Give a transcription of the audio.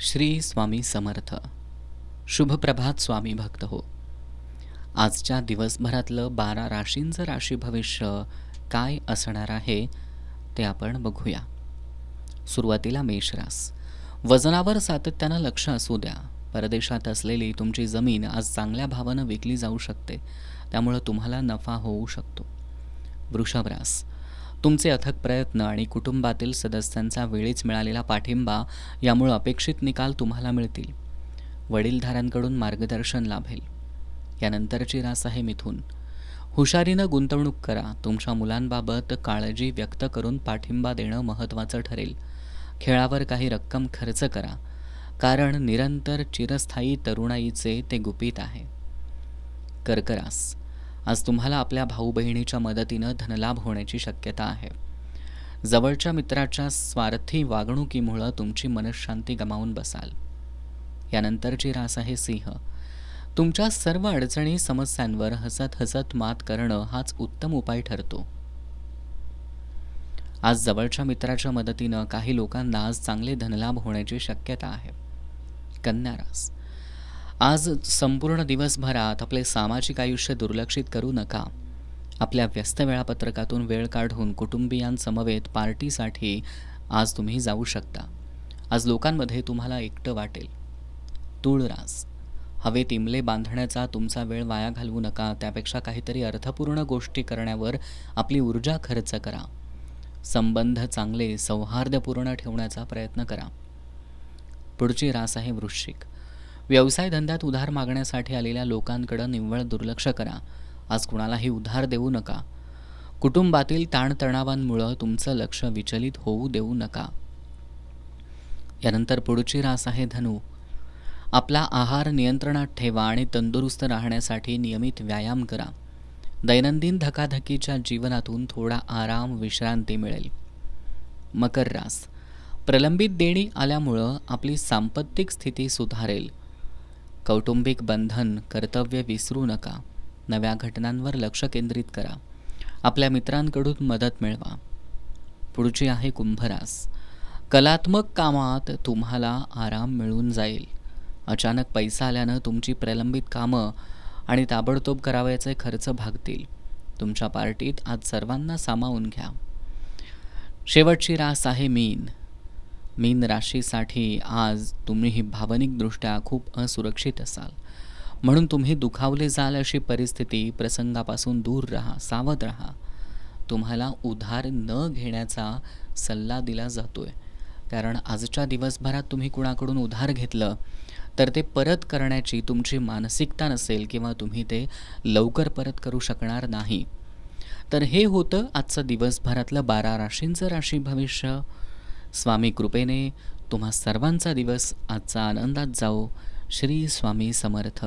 श्री स्वामी समर्थ. शुभप्रभात स्वामी भक्त हो. आजच्या दिवसभरातलं बारा राशींचं राशी भविष्य काय असणार आहे ते आपण बघूया. सुरुवातीला मेषरास वजनावर सातत्यानं लक्ष असू द्या. परदेशात असलेली तुमची जमीन आज चांगल्या भावानं विकली जाऊ शकते. त्यामुळं तुम्हाला नफा होऊ शकतो. वृषभरास तुमचे अथक प्रयत्न आणि कुटुंबातील सदस्यांचा वेळीच मिळालेला पाठिंबा यामुळे अपेक्षित निकाल तुम्हाला मिळतील. वडीलधाऱ्यांकडून मार्गदर्शन लाभेल. यानंतरची रास आहे मिथून. हुशारीनं गुंतवणूक करा. तुमच्या मुलांबाबत काळजी व्यक्त करून पाठिंबा देणं महत्त्वाचं ठरेल. खेळावर काही रक्कम खर्च करा. कारण निरंतर चिरस्थायी तरुणाईचे ते गुपित आहे. कर्करास आज तुम्हाला आपल्या भाऊ बहिणीच्या मदतीनं धनलाभ होण्याची शक्यता आहे. जवळच्या मित्राच्या स्वार्थी वागणुकीमुळं तुमची मनशांती गमावून बसाल. यानंतरची रास आहे सिंह. तुमच्या सर्व अडचणी समस्यांवर हसत हसत मात करणं हाच उत्तम उपाय ठरतो. आज जवळच्या मित्राच्या मदतीनं काही लोकांना आज चांगले धनलाभ होण्याची शक्यता आहे. कन्या रास. आज संपूर्ण दिवसभरात आपले सामाजिक आयुष्य दुर्लक्षित करू नका. आपल्या व्यस्त वेळापत्रकातून वेळ काढून कुटुंबियांसमवेत पार्टीसाठी आज तुम्ही जाऊ शकता. आज लोकांमध्ये तुम्हाला एकटं वाटेल. तुळरास हवेत इमले बांधण्याचा तुमचा वेळ वाया घालवू नका त्यापेक्षा काहीतरी अर्थपूर्ण गोष्टी करण्यावर आपली ऊर्जा खर्च करा. संबंध चांगले सौहार्दपूर्ण ठेवण्याचा प्रयत्न करा. पुढची रास आहे वृश्चिक. व्यवसाय धंद्यात उधार मागण्यासाठी आलेल्या लोकांकडं निव्वळ दुर्लक्ष करा. आज कुणालाही उधार देऊ नका. कुटुंबातील ताणतणावांमुळं तुमचं लक्ष विचलित होऊ देऊ नका. यानंतर पुढची रास आहे धनु. आपला आहार नियंत्रणात ठेवा आणि तंदुरुस्त राहण्यासाठी नियमित व्यायाम करा. दैनंदिन धकाधकीच्या जीवनातून थोडा आराम विश्रांती मिळेल. मकर रास. प्रलंबित देणी आल्यामुळं आपली सांपत्तिक स्थिती सुधारेल. कौटुंबिक बंधन कर्तव्य विसरू नका. नव्या घटनांवर लक्ष केंद्रित करा. आपल्या मित्रांकडून मदत मिळवा. पुढची आहे कुंभरास. कलात्मक कामात तुम्हाला आराम मिळून जाईल. अचानक पैसा आल्यानं तुमची प्रलंबित कामं आणि ताबडतोब करावयाचे खर्च भागतील. तुमच्या पार्टीत आज सर्वांना सामावून घ्या. शेवटची रास आहे मीन. मीन राशीसाठी आज तुम्ही भावनिकदृष्ट्या खूप असुरक्षित असाल. म्हणून तुम्ही दुखावले जाल अशी परिस्थिती प्रसंगापासून दूर राहा सावध राहा. तुम्हाला उधार न घेण्याचा सल्ला दिला जातोय. कारण आजच्या दिवसभरात तुम्ही कुणाकडून उधार घेतलं तर ते परत करण्याची तुमची मानसिकता नसेल किंवा तुम्ही ते लवकर परत करू शकणार नाही. तर हे होतं आजचं दिवसभरातलं बारा राशींचं राशी भविष्य. स्वामी कृपेने तुम्हा सर्वांचा दिवस आजचा आनंदात जाओ श्री स्वामी समर्थ.